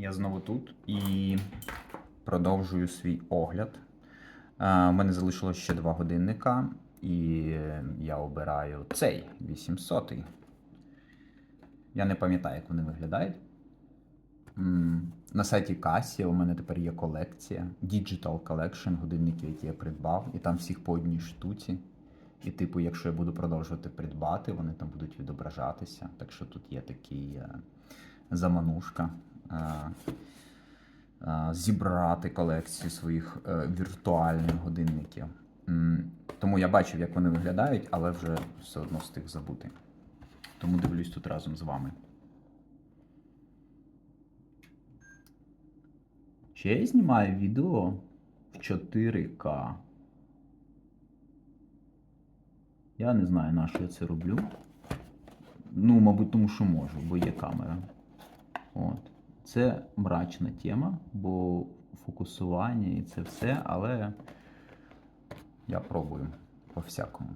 Я знову тут і продовжую свій огляд. Е, У мене залишилось ще два годинника, і я обираю цей 800. Я не пам'ятаю, як вони виглядають. На сайті Casio у мене тепер є колекція, Digital Collection годинників, які я придбав, і там всіх по одній штуці. І, типу, якщо я буду продовжувати придбати, вони там будуть відображатися. Так що тут є такий е, заманушка. Е, е, зібрати колекцію своїх е, віртуальних годинників. Тому я бачив, як вони виглядають, але вже все одно встиг забути. Тому дивлюсь тут разом з вами. Ще я знімаю відео в 4К. Я не знаю, на що я це роблю. Ну, мабуть, тому що можу, бо є камера. От. Це мрачна тема, бо фокусування і це все, але я пробую по-всякому.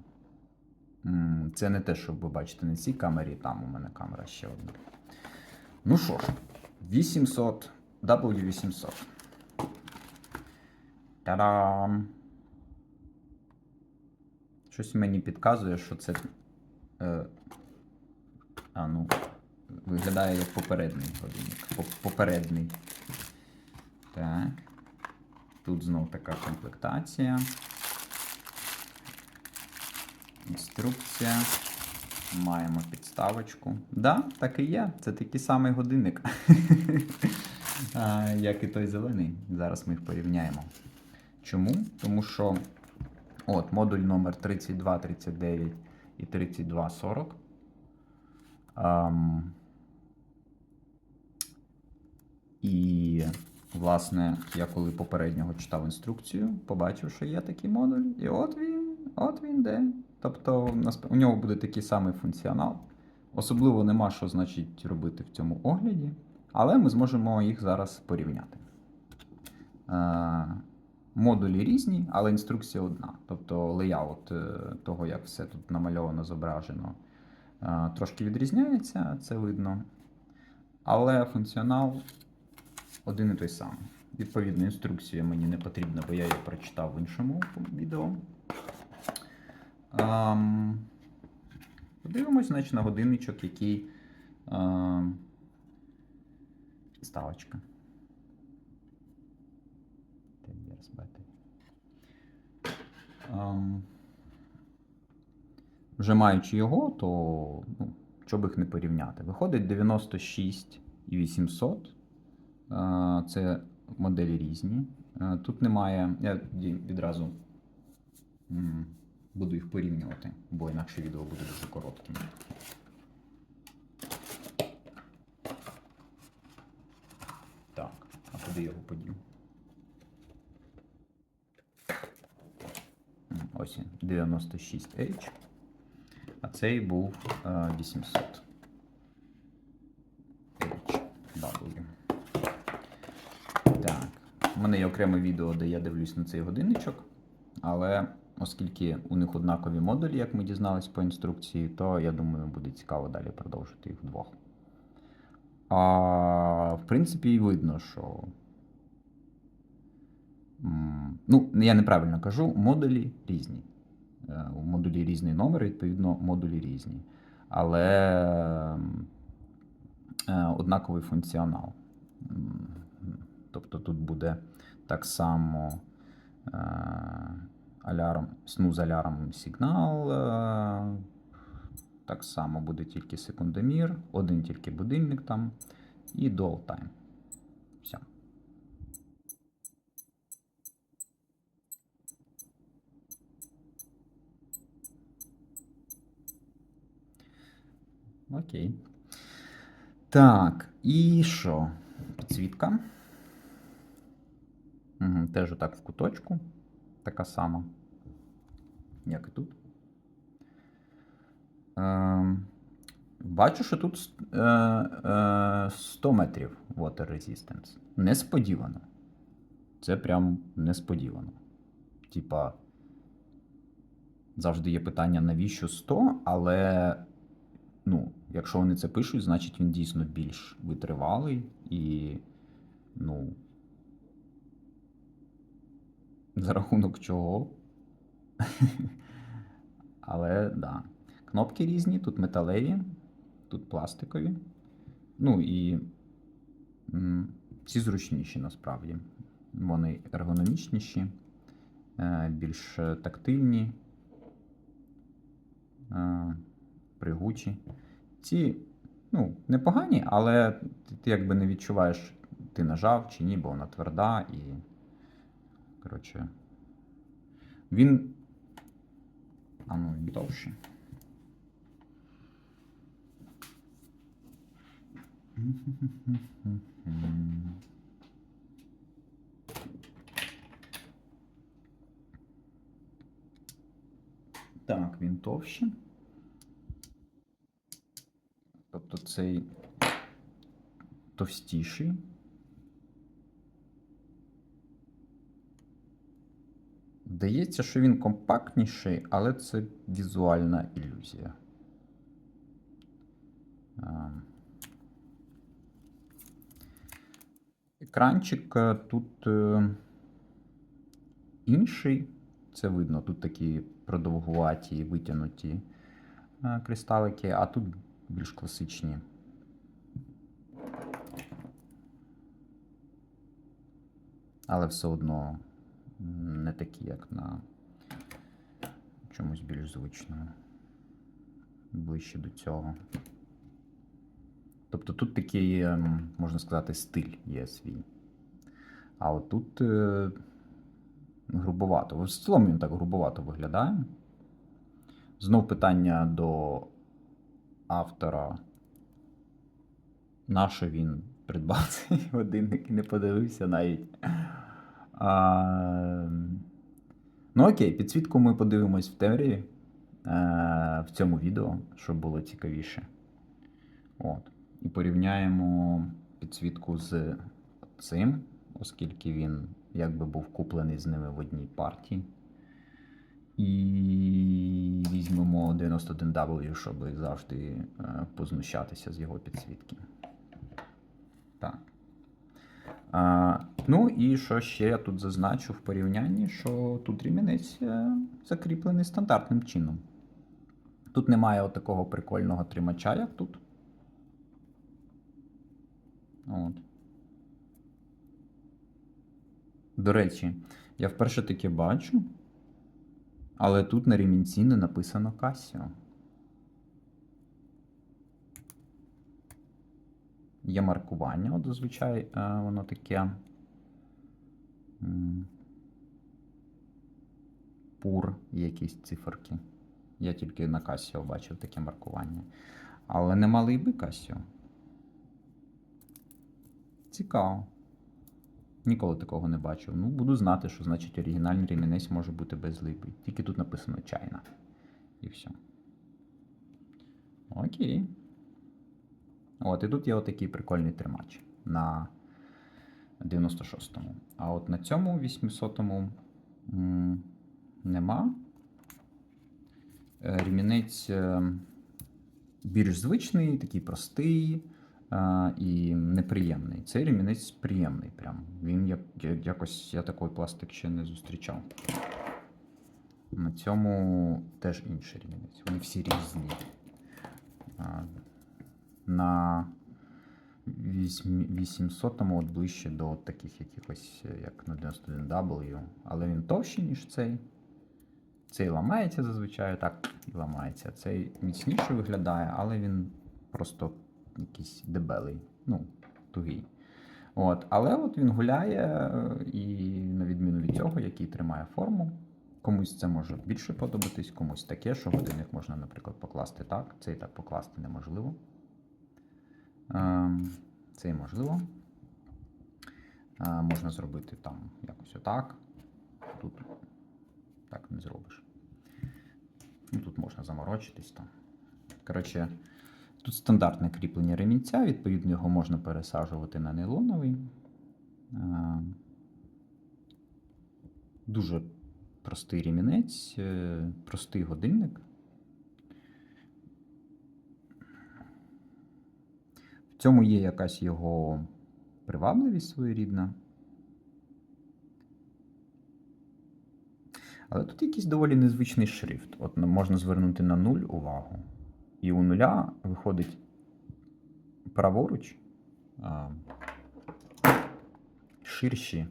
Це не те, що ви бачите на цій камері, там у мене камера ще одна. Ну що ж, 800, W800. Та-дам! Щось мені підказує, що це. Е, а ну, виглядає як попередній годинник. По- Попередній. Так. Тут знов така комплектація. Інструкція. Маємо підставочку. Да, так і є. Це такий самий годинник. Як і той зелений. Зараз ми їх порівняємо. Чому? Тому що от, модуль номер 3239 і 3240. Ам, і, власне, я коли попереднього читав інструкцію, побачив, що є такий модуль, і от він, от він де. Тобто у нього буде такий самий функціонал. Особливо нема що значить робити в цьому огляді, але ми зможемо їх зараз порівняти. Е, Модулі різні, але інструкція одна. Тобто леяут е, того, як все тут намальовано, зображено, е, трошки відрізняється, це видно. Але функціонал один і той самий. Відповідно, інструкція мені не потрібна, бо я її прочитав в іншому відео. Ем, Подивимось, значить, на годинничок, який ем, ставочка. Ем, Вже маючи його, то ну, що б їх не порівняти. Виходить 96 і 800. Це моделі різні. Тут немає. Я відразу буду їх порівнювати, бо інакше відео буде дуже коротким. Так, а куди я його подів? Ось він, 96H. А цей був е, 800. HW. Так. У мене є окреме відео, де я дивлюсь на цей годинничок. Але оскільки у них однакові модулі, як ми дізнались по інструкції, то я думаю, буде цікаво далі продовжити їх вдвох. А, в принципі, видно, що. Ну, я неправильно кажу, модулі різні. Е, У модулі різний номер, відповідно, модулі різні. Але е, однаковий функціонал. Тобто тут буде так само е, алярм, снуз алярм сигнал. е, Так само буде тільки секундомір, один тільки будильник там і dual time. Все. Окей. Так, і що? Підсвітка. Угу, теж отак в куточку. Така сама. Як і тут. Ем, бачу, що тут е, е, 100 метрів water resistance. Несподівано. Це прям несподівано. Типа, завжди є питання, навіщо 100, але ну, якщо вони це пишуть, значить він дійсно більш витривалий і Ну. За рахунок чого? Але да. Кнопки різні, тут металеві, тут пластикові. Ну і ці зручніші насправді. Вони ергономічніші, е, більш тактильні, е, пригучі. Ці ну, непогані, але ти якби не відчуваєш, ти нажав чи ні, бо вона тверда і. Коротше. Він. А ну, він довший. Так, він товщий. Тобто цей товстіший. Здається, що він компактніший, але це візуальна ілюзія. Екранчик е, тут е, інший. Це видно. Тут такі продовгуваті, витягнуті е, кристалики, а тут більш класичні. Але все одно не такі, як на чомусь більш звичному. Ближче до цього. Тобто тут такий, ем, можна сказати, стиль є свій. А тут е, грубовато. В цілому він так грубовато виглядає. Знов питання до автора. На що він придбав цей годинник і не подивився навіть. А, ну окей, підсвітку ми подивимось в теорії е, в цьому відео, щоб було цікавіше. От. І порівняємо підсвітку з цим, оскільки він якби був куплений з ними в одній партії. І візьмемо 91W, щоб завжди е, познущатися з його підсвітки. Так. Ну і що ще я тут зазначу в порівнянні, що тут ремінець е, закріплений стандартним чином. Тут немає такого прикольного тримача, як тут. От. До речі, я вперше таке бачу, але тут на ремінці не написано Casio. Є маркування, от зазвичай е, воно таке. Пур, якісь циферки. Я тільки на Casio бачив таке маркування. Але не малий би Casio. Цікаво. Ніколи такого не бачив. Ну, буду знати, що значить оригінальний ремінець може бути безлибий. Тільки тут написано чайна. І все. Окей. От, і тут є отакий прикольний тримач на 96-му. А от на цьому 800-му нема. Е, Ремінець е, більш звичний, такий простий е, і неприємний. Цей ремінець приємний. Прям. Він як, якось я такий пластик ще не зустрічав. На цьому теж інший ремінець. Вони всі різні. На 800-му от ближче до таких якихось, е, як на 91W, але він товщий, ніж цей. Цей ламається зазвичай, так і ламається. Цей міцніше виглядає, але він просто якийсь дебелий, ну, тугий. От, але от він гуляє, е, і на відміну від цього, який тримає форму. Комусь це може більше подобатись, комусь таке, що годинник можна, наприклад, покласти так. Цей так покласти неможливо. Ем, Цей можливо. Е, Можна зробити там якось отак. Тут так не зробиш. Ну, тут можна заморочитись там. Коротше, тут стандартне кріплення ремінця, відповідно, його можна пересаджувати на нейлоновий. Е, Дуже простий ремінець, е, простий годинник. В цьому є якась його привабливість своєрідна. Але тут якийсь доволі незвичний шрифт. От можна звернути на нуль увагу. І у нуля виходить праворуч а, ширші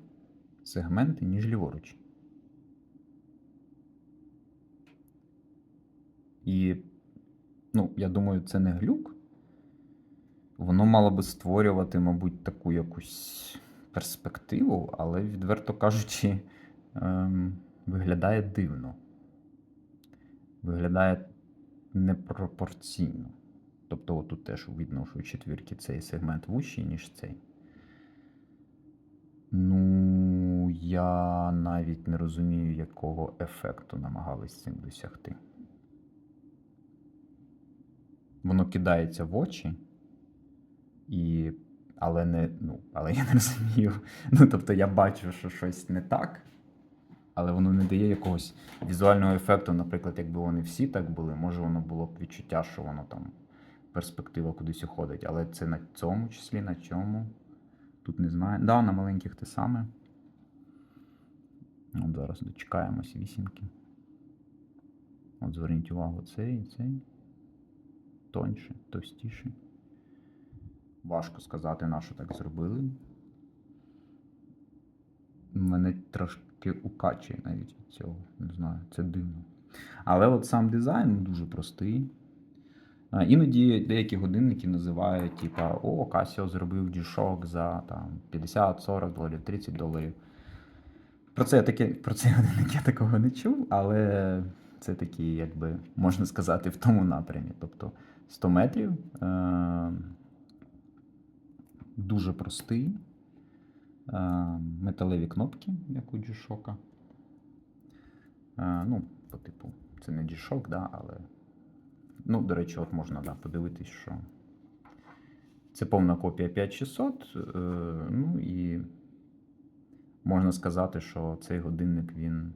сегменти, ніж ліворуч. І, ну, я думаю, це не глюк. Воно мало би створювати, мабуть, таку якусь перспективу, але, відверто кажучи, ем, виглядає дивно. Виглядає непропорційно. Тобто, отут теж видно, що у четвірки цей сегмент вущий, ніж цей. Ну, я навіть не розумію, якого ефекту намагались цим досягти. Воно кидається в очі, і... але не, ну, але я не розумію. Ну, тобто я бачу, що щось не так, але воно не дає якогось візуального ефекту. Наприклад, якби вони всі так були, може воно було б відчуття, що воно там перспектива кудись уходить. Але це на цьому числі, на чому. Тут не знаю. Да, на маленьких те саме. От зараз дочекаємось вісімки. От зверніть увагу, цей цей. Тоньше, товстіше. Важко сказати, на що так зробили. Мене трошки укачує навіть від цього. Не знаю, це дивно. Але от сам дизайн ну, дуже простий. Іноді деякі годинники називають, типа, о, Casio зробив G-Shock за там, 50-40 доларів, 30 доларів. Про це, я таке, про цей годинник я такого не чув, але це такий, якби, можна сказати, в тому напрямі. Тобто 100 метрів е- дуже простий. Е- металеві кнопки, як у G-Shock. Е- ну, по типу, це не G-Shock, да, але. Ну, до речі, от можна да, подивитись, що це повна копія 5600. Е, ну і можна сказати, що цей годинник він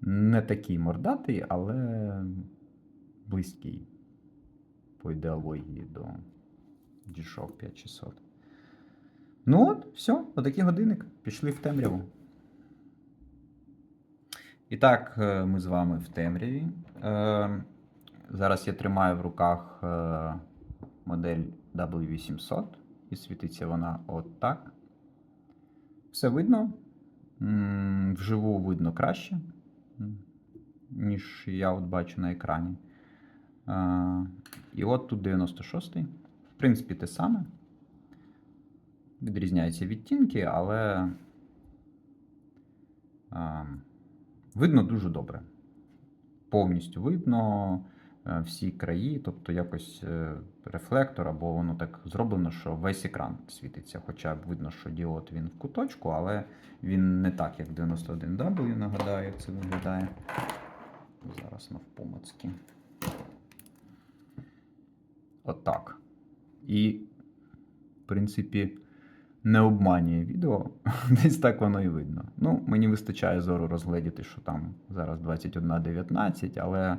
не такий мордатий, але близький по ідеології до G-Shock 5600. Ну от, все, отакий годинник. Пішли в темряву. І так, е, ми з вами в темряві. Е, Зараз я тримаю в руках е, модель W800 і світиться вона от так. Все видно. Вживу видно краще, ніж я от бачу на екрані. І от тут 96-й. В принципі, те саме. Відрізняються відтінки, але е, видно дуже добре. Повністю видно е, всі краї, тобто якось е, рефлектор, або воно так зроблено, що весь екран світиться. Хоча б видно, що діод він в куточку, але він не так, як 91W, нагадаю, як це виглядає. Зараз навпомацьки. Отак. І, в принципі, не обманює відео. Десь так воно і видно. Ну, мені вистачає зору розгледіти, що там зараз 21.19, але е,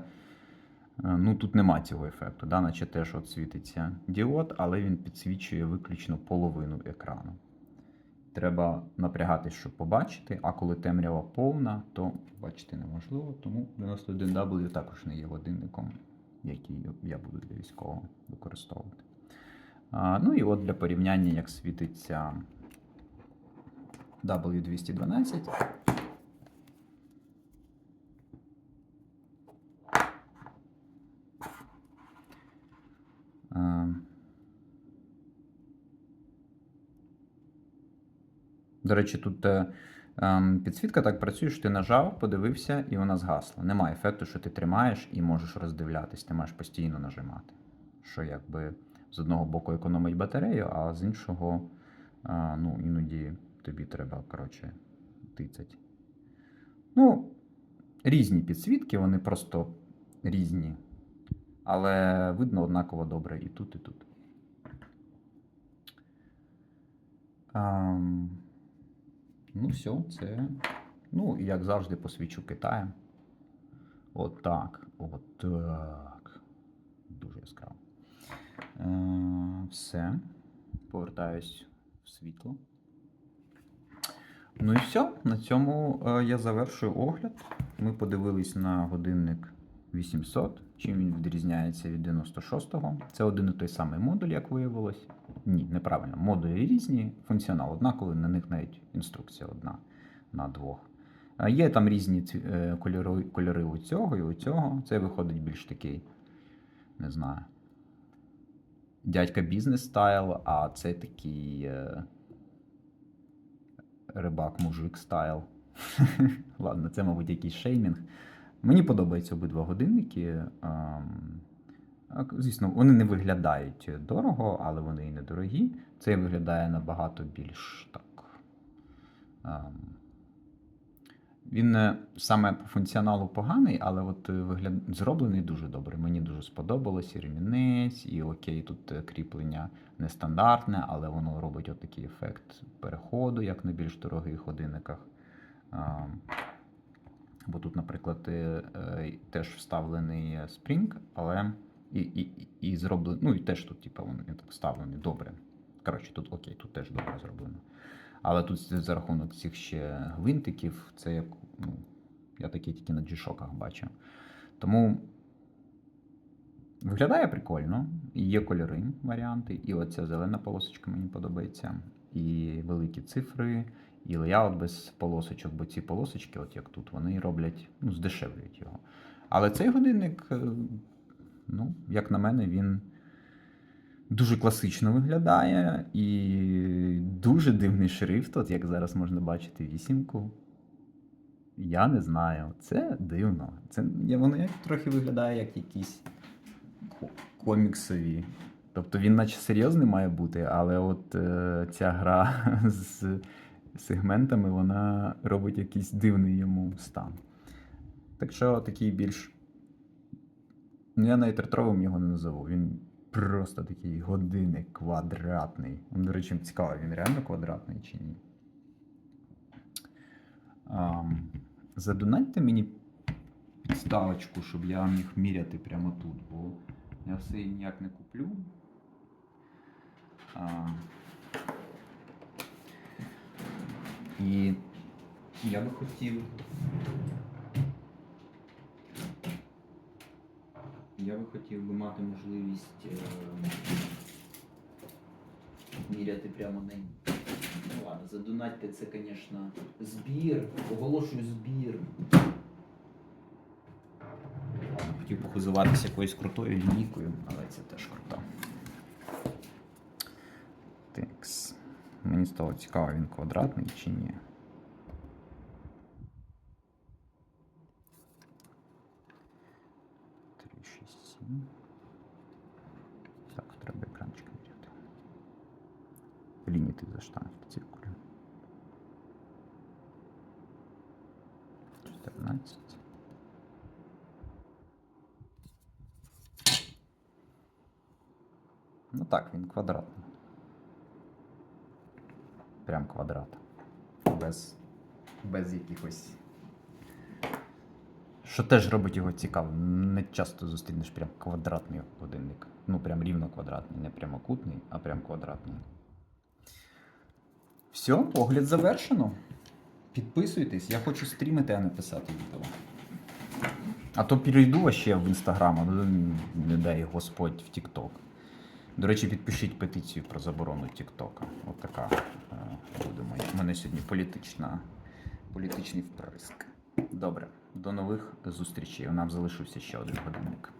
ну, тут нема цього ефекту. Да? Наче теж от світиться діод, але він підсвічує виключно половину екрану. Треба напрягатись, щоб побачити, а коли темрява повна, то бачити неможливо. Тому 91W також не є годинником, який я буду для військового використовувати. Ну і от для порівняння, як світиться W212. До речі, тут е, ем, підсвітка так працює, що ти нажав, подивився, і вона згасла. Немає ефекту, що ти тримаєш і можеш роздивлятись, ти маєш постійно нажимати. Що якби з одного боку економить батарею, а з іншого, ну, іноді тобі треба, коротше, тицять. Ну, різні підсвітки, вони просто різні. Але видно однаково добре і тут, і тут. Ам, ну, все, це. Ну, як завжди, посвічу Китаєм. Отак. Отак. Дуже яскраво. Е, Все. Повертаюсь в світло. Ну і все. На цьому е, я завершую огляд. Ми подивились на годинник 800. Чим він відрізняється від 96-го. Це один і той самий модуль, як виявилось. Ні, неправильно. Модулі різні, функціонал однаковий, на них навіть інструкція одна на двох. Є там різні е, кольори, кольори у цього і у цього. Це виходить більш такий, не знаю. Дядька бізнес стайл, а це такий е, рибак-мужик стайл. Ладно, це, мабуть, якийсь шеймінг. Мені подобаються обидва годинники. ем, Звісно, вони не виглядають дорого, але вони і недорогі. Цей виглядає набагато більш так. Він е, саме по функціоналу поганий, але от е, вигляд зроблений дуже добре. Мені дуже сподобалось і ремінець, і окей, тут е, кріплення нестандартне, але воно робить от такий ефект переходу, як на більш дорогих годинниках. Бо тут, наприклад, теж вставлений спринг, але і, і, і- зроблено. Ну і теж тут, типу, він так вставлений добре. Коротше, тут окей, тут теж добре зроблено. Але тут за рахунок цих ще гвинтиків, це як. Ну, я такі тільки на G-Shock'ах бачив. Тому виглядає прикольно. Є кольори варіанти. І оця зелена полосочка мені подобається. І великі цифри, і леяут без полосочок, бо ці полосочки, от як тут, вони роблять, ну, здешевлюють його. Але цей годинник, е, ну, як на мене, він дуже класично виглядає і дуже дивний шрифт, от як зараз можна бачити вісімку. Я не знаю. Це дивно. Це воно як трохи виглядає як якісь коміксові. Тобто він, наче серйозний має бути, але от е, ця гра з сегментами, вона робить якийсь дивний йому стан. Так що такий більш. Ну, я навіть ретровим його не назову. Він просто такий годинник квадратний. Ну, До речі, цікаво, він реально квадратний чи ні. Ам, задонатьте мені підставочку, щоб я міг міряти прямо тут, бо я все ніяк не куплю. А, і я би хотів. Я би хотів би мати можливість е, міряти прямо на Ну ладно, задонатьте це, звісно, збір. Оголошую збір. Хотів похизуватися якоюсь крутою лінійкою, але це теж круто. Текс. Мені стало цікаво, він квадратний чи ні. Так, треба екранчик міряти. Ліміти за штанги циркулю. 14. Ну так, він квадратний. Прям квадрат. Без, без якихось. Що теж робить його цікавим. Не часто зустрінеш прям квадратний годинник. Ну, прям рівно квадратний, не прямокутний, а прям квадратний. Все, огляд завершено. Підписуйтесь, я хочу стрімити, а не писати відео. А то перейду ще в інстаграм, а ну, не дай Господь в Тікток. До речі, підпишіть петицію про заборону Тіктока. От така е, буде моя. У мене сьогодні політична, політичний вприск. Добре, до нових зустрічей. У нас залишився ще один годинник.